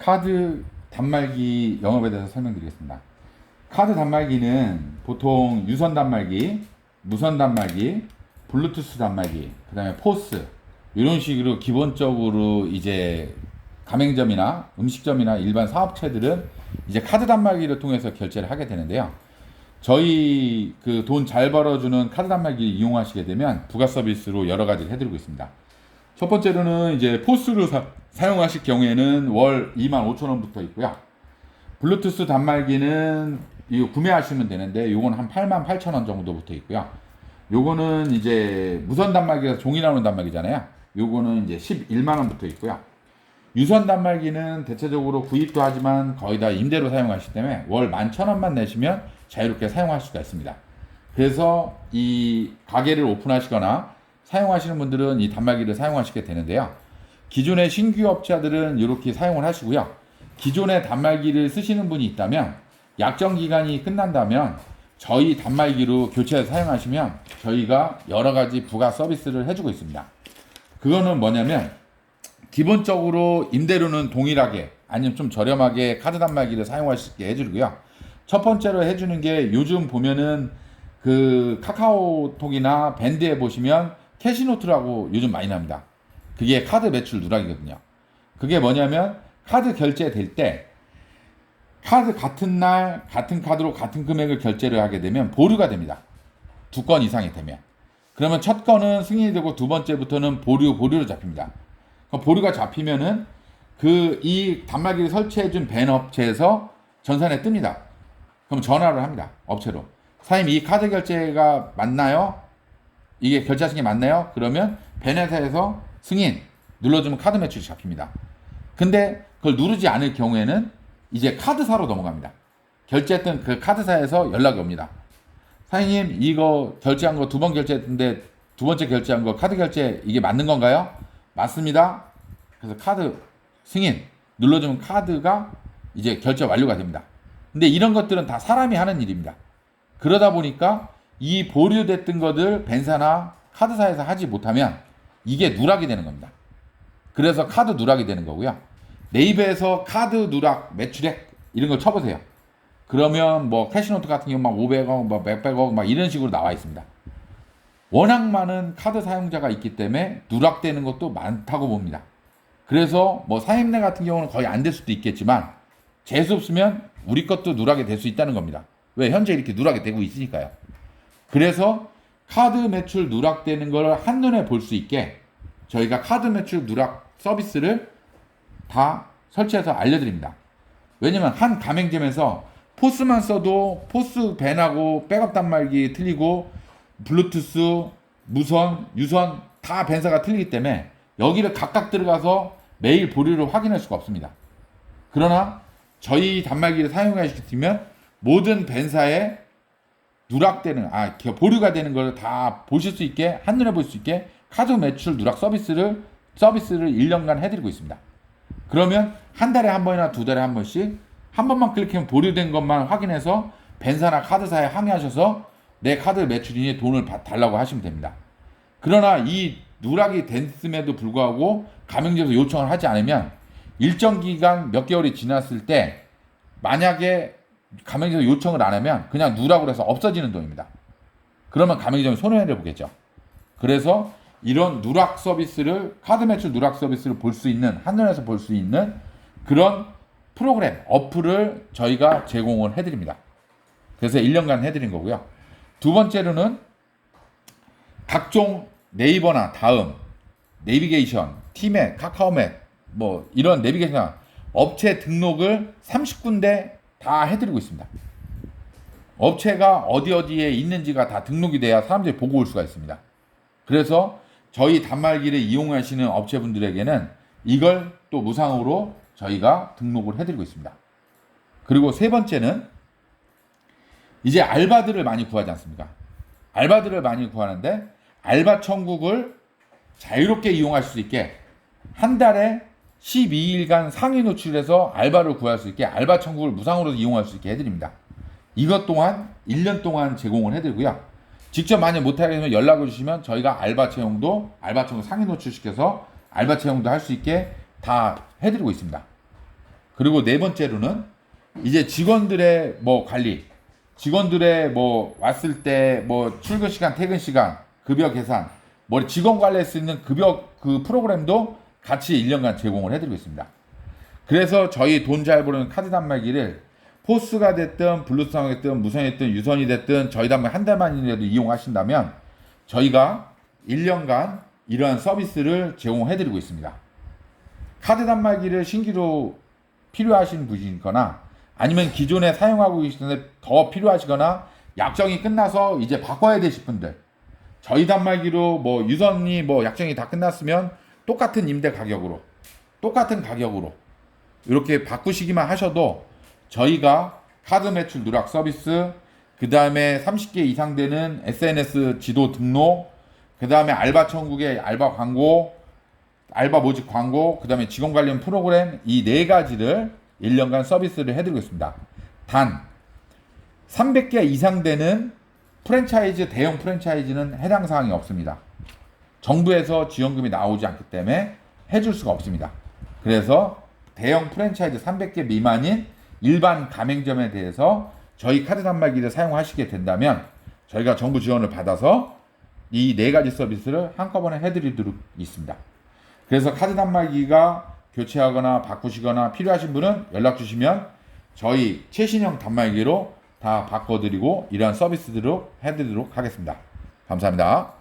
카드 단말기 영업에 대해서 설명드리겠습니다. 카드 단말기는 보통 유선 단말기, 무선 단말기, 블루투스 단말기, 그 다음에 포스, 이런 식으로 기본적으로 이제 가맹점이나 음식점이나 일반 사업체들은 이제 카드 단말기를 통해서 결제를 하게 되는데요. 저희 그 돈 잘 벌어주는 카드 단말기 이용하시게 되면 부가 서비스로 여러 가지를 해드리고 있습니다. 첫 번째로는 이제 포스를 사, 사용하실 경우에는 월 2만 5천 원부터 있고요. 블루투스 단말기는 이거 구매하시면 되는데 요건 한 8만 8천 원 정도부터 있고요. 요거는 이제 무선 단말기가 종이 나오는 단말기잖아요. 요거는 이제 11만 원부터 있고요. 유선 단말기는 대체적으로 구입도 하지만 거의 다 임대로 사용하시기 때문에 월 11,000원만 내시면 자유롭게 사용할 수가 있습니다. 그래서 이 가게를 오픈하시거나 사용하시는 분들은 이 단말기를 사용하시게 되는데요. 기존의 신규 업자들은 이렇게 사용을 하시고요. 기존의 단말기를 쓰시는 분이 있다면 약정 기간이 끝난다면 저희 단말기로 교체해서 사용하시면 저희가 여러 가지 부가 서비스를 해주고 있습니다. 그거는 뭐냐면 기본적으로 임대료는 동일하게 아니면 좀 저렴하게 카드 단말기를 사용할 수 있게 해주고요. 첫 번째로 해주는 게 요즘 보면은 그 카카오톡이나 밴드에 보시면 캐시노트라고 요즘 많이 납니다. 그게 카드 매출 누락이거든요. 그게 뭐냐면 카드 결제될 때 카드 같은 날 같은 카드로 같은 금액을 결제를 하게 되면 보류가 됩니다. 두 건 이상이 되면. 그러면 첫 건은 승인이 되고 두 번째부터는 보류 보류로 잡힙니다. 그럼 보류가 잡히면은 그 이 단말기를 설치해준 밴 업체에서 전산에 뜹니다. 그럼 전화를 합니다. 업체로. 사장님 이 카드 결제가 맞나요? 이게 결제하신 게 맞나요? 그러면 밴 회사에서 승인 눌러주면 카드 매출이 잡힙니다. 근데 그걸 누르지 않을 경우에는 이제 카드사로 넘어갑니다. 결제했던 그 카드사에서 연락이 옵니다. 사장님 이거 결제한 거 두 번 결제했는데 두 번째 결제한 거 카드 결제 이게 맞는 건가요? 맞습니다. 그래서 카드 승인 눌러주면 카드가 이제 결제 완료가 됩니다. 근데 이런 것들은 다 사람이 하는 일입니다. 그러다 보니까 이 보류됐던 것들 벤사나 카드사에서 하지 못하면 이게 누락이 되는 겁니다. 그래서 카드 누락이 되는 거고요. 네이버에서 카드 누락 매출액 이런 걸 쳐보세요. 그러면 뭐 캐시노트 같은 경우 막 500억, 뭐 몇백억 막 이런 식으로 나와 있습니다. 워낙 많은 카드 사용자가 있기 때문에 누락되는 것도 많다고 봅니다. 그래서 뭐 사임내 같은 경우는 거의 안 될 수도 있겠지만 재수 없으면 우리 것도 누락이 될 수 있다는 겁니다. 왜 현재 이렇게 누락이 되고 있으니까요. 그래서 카드 매출 누락되는 걸 한눈에 볼 수 있게 저희가 카드 매출 누락 서비스를 다 설치해서 알려드립니다. 왜냐면 한 가맹점에서 포스만 써도 포스 밴하고 백업 단말기 틀리고 블루투스, 무선, 유선 다 밴사가 틀리기 때문에 여기를 각각 들어가서 매일 보류를 확인할 수가 없습니다. 그러나 저희 단말기를 사용하시면 모든 밴사에 누락되는 아 보류가 되는 걸 다 보실 수 있게 한눈에 볼 수 있게 카드 매출 누락 서비스를 서비스를 1년간 해드리고 있습니다. 그러면 한 달에 한 번이나 두 달에 한 번씩 한 번만 클릭하면 보류된 것만 확인해서 벤사나 카드사에 항의하셔서 내 카드 매출이니 돈을 받- 달라고 하시면 됩니다. 그러나 이 누락이 됐음에도 불구하고 가맹점에서 요청을 하지 않으면 일정 기간 몇 개월이 지났을 때 만약에 가맹점에서 요청을 안 하면 그냥 누락으로 해서 없어지는 돈입니다. 그러면 가맹점이 손해를 보겠죠. 그래서 이런 누락 서비스를 카드 매출 누락 서비스를 볼 수 있는 한눈에서 볼 수 있는 그런 프로그램 어플을 저희가 제공을 해드립니다. 그래서 1년간 해드린 거고요. 두 번째로는 각종 네이버나 다음, 내비게이션, 티맵, 카카오맵 뭐 이런 내비게이션 업체 등록을 30군데 다 해드리고 있습니다. 업체가 어디 어디에 있는지가 다 등록이 돼야 사람들이 보고 올 수가 있습니다. 그래서 저희 단말기를 이용하시는 업체분들에게는 이걸 또 무상으로 저희가 등록을 해드리고 있습니다. 그리고 세 번째는 이제 알바들을 많이 구하지 않습니까? 알바들을 많이 구하는데 알바 천국을 자유롭게 이용할 수 있게 한 달에 12일간 상위 노출해서 알바를 구할 수 있게 알바 천국을 무상으로 이용할 수 있게 해드립니다. 이것 또한 1년 동안 제공을 해드리고요. 직접 만약 못하겠으면 연락을 주시면 저희가 알바 채용도 알바 채용 상위 노출시켜서 알바 채용도 할 수 있게 다 해드리고 있습니다. 그리고 네 번째로는 이제 직원들의 뭐 관리, 직원들의 뭐 왔을 때 뭐 출근 시간, 퇴근 시간, 급여 계산, 뭐 직원 관리할 수 있는 급여 그 프로그램도 같이 1년간 제공을 해드리고 있습니다. 그래서 저희 돈 잘 버는 카드 단말기를 포스가 됐든 블루스타가 됐든 무선이 됐든 유선이 됐든 저희 단말 한 달만이라도 이용하신다면 저희가 1년간 이러한 서비스를 제공해드리고 있습니다. 카드 단말기를 신규로 필요하신 분이거나 아니면 기존에 사용하고 계시는데 더 필요하시거나 약정이 끝나서 이제 바꿔야 되실 분들 저희 단말기로 뭐 유선이 뭐 약정이 다 끝났으면 똑같은 임대 가격으로 똑같은 가격으로 이렇게 바꾸시기만 하셔도 저희가 카드 매출 누락 서비스 그 다음에 30개 이상 되는 SNS 지도 등록 그 다음에 알바 천국의 알바 광고 알바 모집 광고, 그 다음에 직원 관련 프로그램 이 네 가지를 1년간 서비스를 해드리고 있습니다. 단 300개 이상 되는 프랜차이즈, 대형 프랜차이즈는 해당 사항이 없습니다. 정부에서 지원금이 나오지 않기 때문에 해줄 수가 없습니다. 그래서 대형 프랜차이즈 300개 미만인 일반 가맹점에 대해서 저희 카드 단말기를 사용하시게 된다면 저희가 정부 지원을 받아서 이 네 가지 서비스를 한꺼번에 해드리도록 있습니다. 그래서 카드 단말기가 교체하거나 바꾸시거나 필요하신 분은 연락 주시면 저희 최신형 단말기로 다 바꿔드리고 이러한 서비스들로 해드리도록 하겠습니다. 감사합니다.